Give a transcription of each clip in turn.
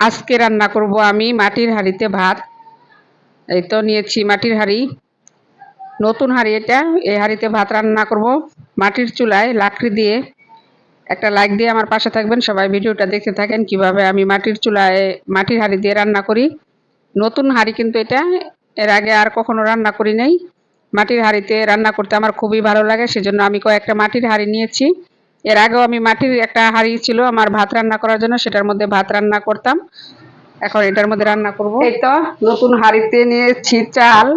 আজকে রান্না করব আমি মাটির হাঁড়িতে ভাত। এই তো নিয়েছি মাটির হাঁড়ি। নতুন হাঁড়ি এটা। এই হাঁড়িতে ভাত রান্না করব মাটির চুলায় লাকড়ি দিয়ে। একটা লাইক দিয়ে আমার পাশে থাকবেন। সবাই ভিডিওটা দেখতে থাকেন কীভাবে আমি মাটির চুলায় মাটির হাঁড়ি দিয়ে রান্না করি। নতুন হাঁড়ি কিন্তু এটা। এর আগে আর কখনো রান্না করি নাই। মাটির হাঁড়িতে রান্না করতে আমার খুবই ভালো লাগে, সেজন্য আমি কয়েকটা মাটির হাঁড়ি নিয়েছি। এর আগেও আমি মাটির একটা হাড়ি ছিল আমার ভাত রান্না করার জন্য, সেটার মধ্যে ভাত রান্না করতাম। এখন এটার মধ্যে রান্না করব। এই তো, নতুন হাড়িতে নিয়েছি চাল।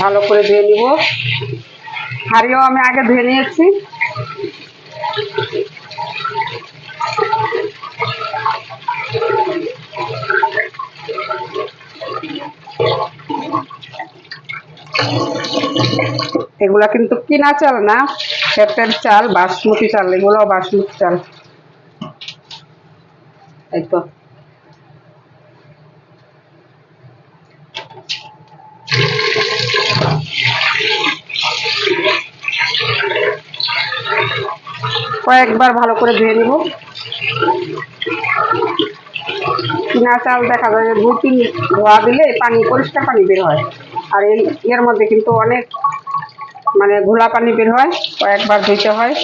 ভালো করে ধুয়ে নিব। হাড়িও আমি আগে ধুয়ে নিয়েছি। এগুলা কিন্তু কিনা চাল না ক্ষেতের চাল, বাসমতি চাল এগুলো বাসমতি চাল। এই তো। কয়েকবার ভালো করে ধুয়ে নিব। কিনা চাল দেখা যায় যে দু তিন ধোয়া দিলে পানি, পরিষ্কার পানি বের হয়। আর এই এর মধ্যে কিন্তু অনেক মানে ঘোলা পানি বের হয়, কয়েকবার ধুইতে হয়।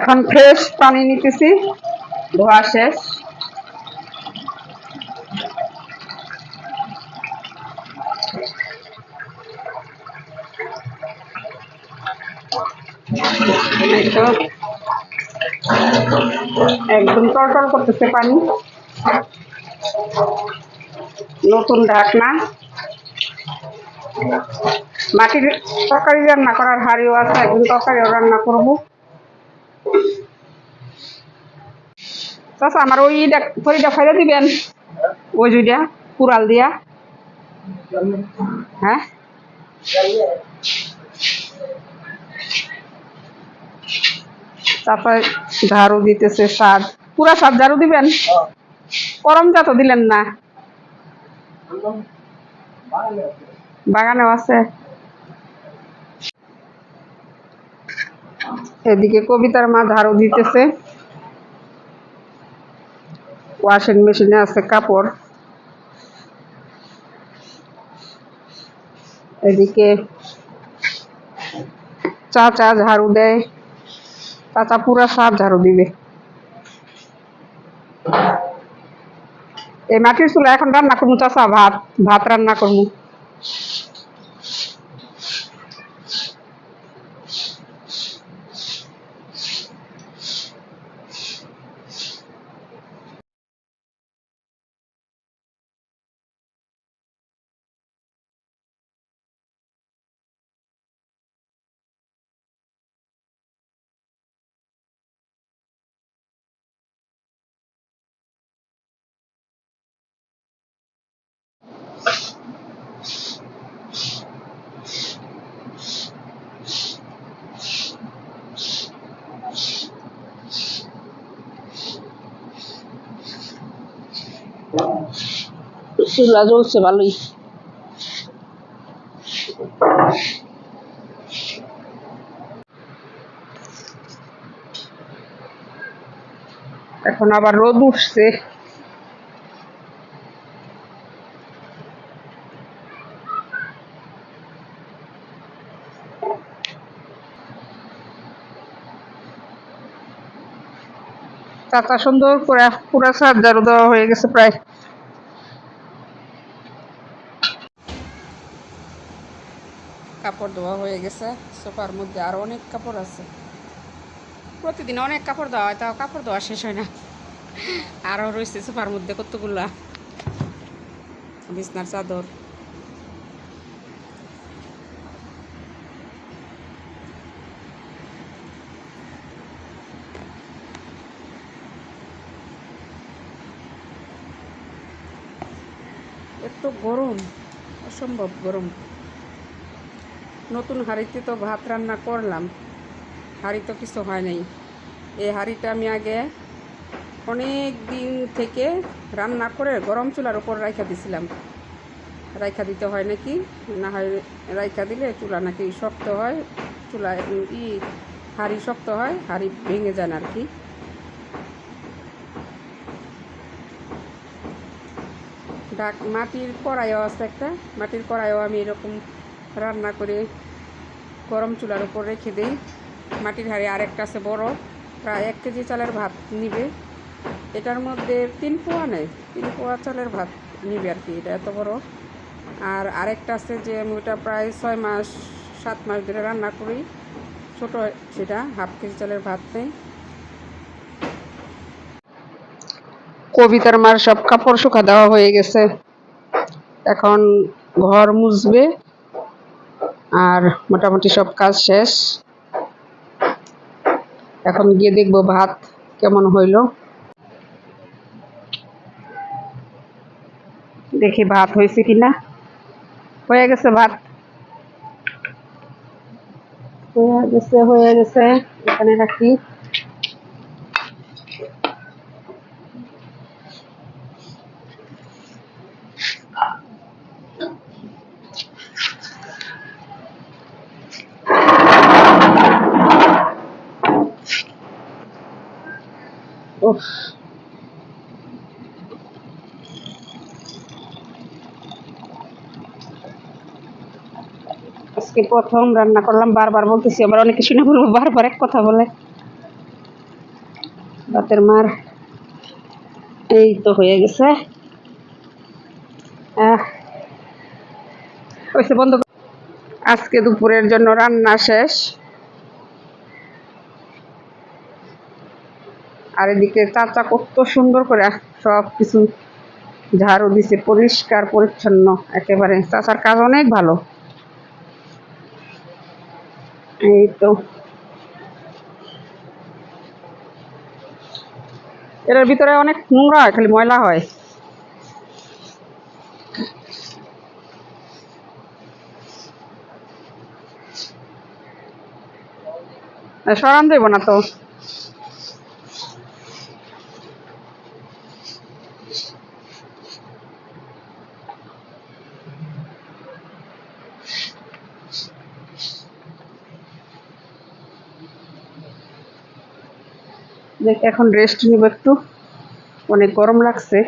এখন ফ্রেশ পানি নিতেছি, ধোয়া শেষ। একদম টলটল করতেছে পানি। নতুন ঢাকনা মাটির তরকারি রান্না করার হাড়িও আছে, একদিন তরকারিও রান্না করব। চাষা আমার ওই ফরিটা ফেলে দিবেন? ওই জুইটা কুড়াল দিয়া। হ্যাঁ? তারপরে ঝাড়ু দিতেছে সাদ পুরা সাদ ঝাড়ু দিবেন? করমটা তো দিলেন না। বাগানেও আছে। এদিকে কবিতার মা ঝাড়ু দিতেছে। ওয়াশিং মেশিনে আছে কাপড়। এদিকে চাচা ঝাড়ু দেয়। চাচা পুরা সাপ ঝাড়ু দিবে। এই মাটির চুলা এখন রান্না করব চাষা ভাত ভাত রান্না করব। চুলা জ্বলছে ভালোই। এখন আবার রোদ উঠছে। চাচা সুন্দর করে পুরা সাত ঝাড়ু দেওয়া হয়ে গেছে প্রায়। কাপড় দেওয়া হয়ে গেছে, সোফার মধ্যে আরও অনেক কাপড় আছে। প্রতিদিন অনেক কাপড় দেওয়া হয়, তাও কাপড় দেওয়া শেষ হয় না। আরও রয়েছে সোফার মধ্যে কতগুলা? বিছনার চাদর। এত গরম, অসম্ভব গরম। নতুন হাঁড়িতে তো ভাত রান্না করলাম, হাঁড়ি তো কিছু হয় নাই। এই হাঁড়িটা আমি আগে অনেক দিন থেকে রান্না করে গরম চুলার উপর রেখে দিছিলাম। রাইখা দিতে হয় নাকি? না হয় রাইখা দিলে চুলা নাকি শক্ত হয় চুলা ই হাঁড়ি শক্ত হয়, হাঁড়ি ভেঙে যায় আর কি। ডাক, মাটির কড়াইও আছে একটা। মাটির কড়াইও আমি এরকম রান্না করে গরম চুলার উপর রেখে দিই। মাটির হাঁড়ি আরেকটা আছে বড়, প্রায় এক কেজি চালের ভাত নিবে। এটার মধ্যে তিন পোয়া নেই, তিন পোয়া চালের ভাত নিবে আর কি, এটা এত বড়। আর আরেকটা আছে যে আমি ওটা প্রায় ছয় মাস, সাত মাস ধরে রান্না করি। ছোট সেটা, হাফ কেজি চালের ভাত নেই। কবিতার মার সব কাপড় শুকা দেওয়া হয়ে গেছে। এখন ঘর মুছবে আর মোটামুটি সব কাজ শেষ। এখন গিয়ে দেখব ভাত কেমন হইল। দেখি ভাত হয়েছে কিনা। হয়ে গেছে ভাত? হয়ে গেছে হয়ে গেছে। এখানে রাখি। আজকে প্রথম রান্না করলাম, বারবার বলতেছি, আবার অনেকে শুনে বলব, বারবার এক কথা বলে। ভাতের মার, এই তো হয়ে গেছে। হয়েছে বন্ধ। আজকে দুপুরের জন্য রান্না শেষ। আর এদিকে চাচা কত সুন্দর করে সব কিছু ঝাড়ু দিছে, পরিষ্কার, পরিচ্ছন্ন, একেবারে। চাচার কাজ অনেক ভালো। এই তো। এটার ভিতরে অনেক নোংরা হয়, খালি ময়লা হয়। সরান দেবো না তো? দেখ এখন রেস্ট নিব একটু। অনেক গরম লাগছে।